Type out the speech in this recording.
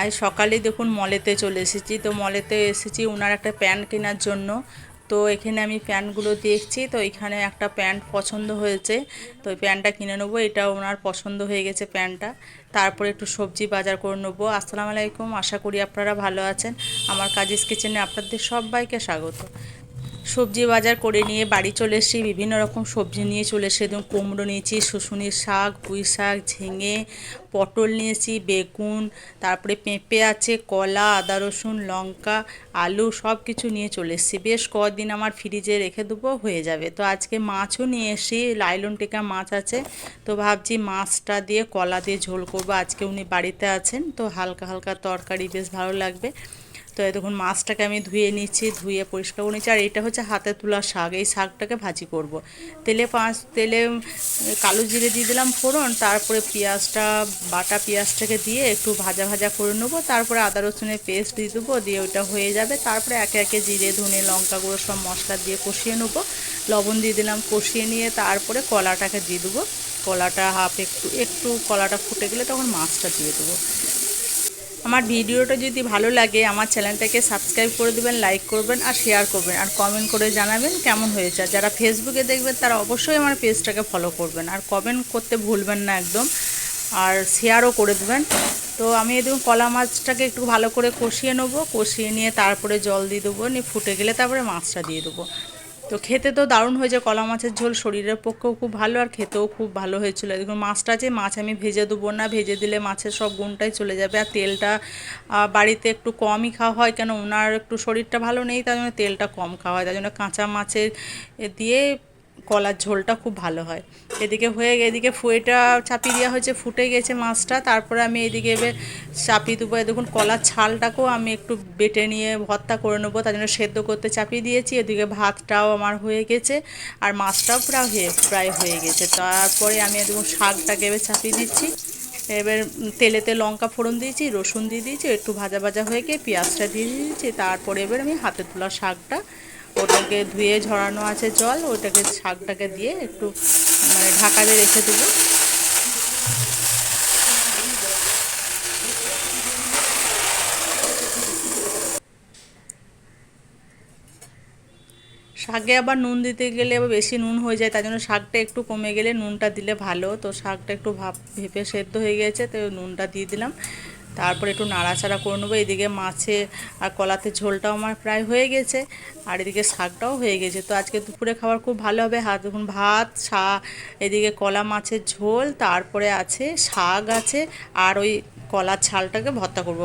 আজ সকালে দেখুন মলেতে চলে এসেছি। তো মলেতে এসেছি ওনার একটা প্যান্ট কেনার জন্য। তো এখানে আমি প্যান্টগুলো দেখছি। তো এখানে একটা প্যান্ট পছন্দ হয়েছে। তো ওই প্যান্টটা কিনে নেব। এটা ওনার পছন্দ হয়ে গেছে প্যান্টটা। তারপরে একটু সবজি বাজার করে নেব। আসসালামু আলাইকুম। আশা করি আপনারা ভালো আছেন। আমার কাজিস কিচেনে আপনাদের সবাইকে স্বাগত। সবজি বাজার করে নিয়ে বাড়ি চলে এসেছি। বিভিন্ন রকম সবজি নিয়ে চলে এসে একদম কুমড়ো নিয়েছি, শুশুনির শাক, পুঁই শাক, ঝিঙে, পটল নিয়েছি, বেগুন, তারপরে পেঁপে আছে, কলা, আদা, রসুন, লঙ্কা, আলু সব কিছু নিয়ে চলে এসেছি। বেশ কদিন আমার ফ্রিজে রেখে দেবো, হয়ে যাবে। তো আজকে মাছও নিয়ে এসেছি, লাইলন টিকা মাছ আছে। তো ভাবছি মাছটা দিয়ে কলা দিয়ে ঝোল করব। আজকে উনি বাড়িতে আছেন, তো হালকা হালকা তরকারি বেশ ভালো লাগবে। তো দেখুন, মাছটাকে আমি ধুয়ে নিচ্ছি, ধুয়ে পরিষ্কার করে নিচ্ছি। আর এটা হচ্ছে হাতে তোলা শাক, এই শাকটাকে ভাজি করব। তেলে পাঁচ, তেলে কালো জিরে দিয়ে দিলাম ফোড়ন, তারপরে পেঁয়াজটা, বাটা পেঁয়াজটাকে দিয়ে একটু ভাজা ভাজা করে নেব। তারপরে আদা রসুনের পেস্ট দিয়ে দেবো, দিয়ে ওইটা হয়ে যাবে। তারপরে একে একে জিরে, ধনে, লঙ্কা গুঁড়ো সব মশলা দিয়ে কষিয়ে নেব। লবণ দিয়ে দিলাম, কষিয়ে নিয়ে তারপরে কলাটাকে দিয়ে দেবো। কলাটা হাফ একটু একটু কলাটা ফুটে গেলে তখন মাছটা দিয়ে দেবো। আমার ভিডিওটা যদি ভালো লাগে, আমার চ্যানেলটাকে সাবস্ক্রাইব করে দেবেন, লাইক করবেন আর শেয়ার করবেন। আর কমেন্ট করে জানাবেন কেমন হয়েছে। যারা ফেসবুকে দেখবেন, তারা অবশ্যই আমার পেজটাকে ফলো করবেন। আর কমেন্ট করতে ভুলবেন না একদম। আর শেয়ারও করে দেবেন। তো আমি দেখুন কলা মাছটাকে একটু ভালো করে কষিয়ে নেব। কষিয়ে নিয়ে তারপরে জল দিয়ে দেবো। নিয়ে ফুটে গেলে তারপরে মাছটা দিয়ে দেবো। তো খেতে তো দারুণ হয়েছে, কলা মাছের ঝোল শরীরের পক্ষেও খুব ভালো আর খেতেও খুব ভালো হয়েছিল। দেখুন, মাছটা আছে মাছ আমি ভেজে দেবো না, ভেজে দিলে মাছের সব গুণটাই চলে যাবে আর তেলটা বাড়িতে একটু কমই খাওয়া হয় কেন ওনার একটু শরীরটা ভালো নেই, তার জন্য তেলটা কম খাওয়া হয়। তার জন্য কাঁচা মাছের দিয়ে কলার ঝোলটা খুব ভালো হয়। এদিকে হয়ে এদিকে ফুয়েটা চাপিয়ে দেওয়া হয়েছে, ফুটে গেছে মাছটা। তারপরে আমি এদিকে এবার চাপিয়ে দেবো। দেখুন, কলার ছালটাকেও আমি একটু বেটে নিয়ে ভর্তা করে নেব। তার জন্য সেদ্ধ করতে চাপিয়ে দিয়েছি। এদিকে ভাতটাও আমার হয়ে গেছে আর মাছটাও প্রায় হয়ে প্রায় হয়ে গেছে। তারপরে আমি দেখুন, শাকটাকে এবার চাপিয়ে দিচ্ছি। এবার তেলেতে লঙ্কা ফোড়ন দিয়েছি, রসুন দিয়ে দিয়েছি, একটু ভাজা ভাজা হয়ে গিয়ে পেঁয়াজটা দিয়ে দিয়েছি। তারপরে এবার আমি হাতে তোলা শাকটা ওটাকে ধুয়ে ঝরানো আছে জল, ওটাকে শাকটাকে দিয়ে একটু মানে ঢাকা দিয়ে রেখে দেবো। শাকে আবার নুন দিতে গেলে আবার বেশি নুন হয়ে যায়, তার জন্য শাকটা একটু কমে গেলে নুনটা দিলে ভালো। তো শাকটা একটু ভাপ ভেপে সেদ্ধ হয়ে গেছে, তো নুনটা দিয়ে দিলাম। তারপরে একটু নাড়াচাড়া করে নেব। এদিকে মাছে আর কলাতে ঝোলটাও আমার প্রায় হয়ে গেছে, আর এদিকে শাকটাও হয়ে গেছে। তো আজকে দুপুরে খাবার খুব ভালো হবে। হাত, দেখুন, ভাত শা এদিকে কলা মাছের ঝোল, তারপরে আছে শাক আছে, আর ওই কলার ছালটাকে ভর্তা করব।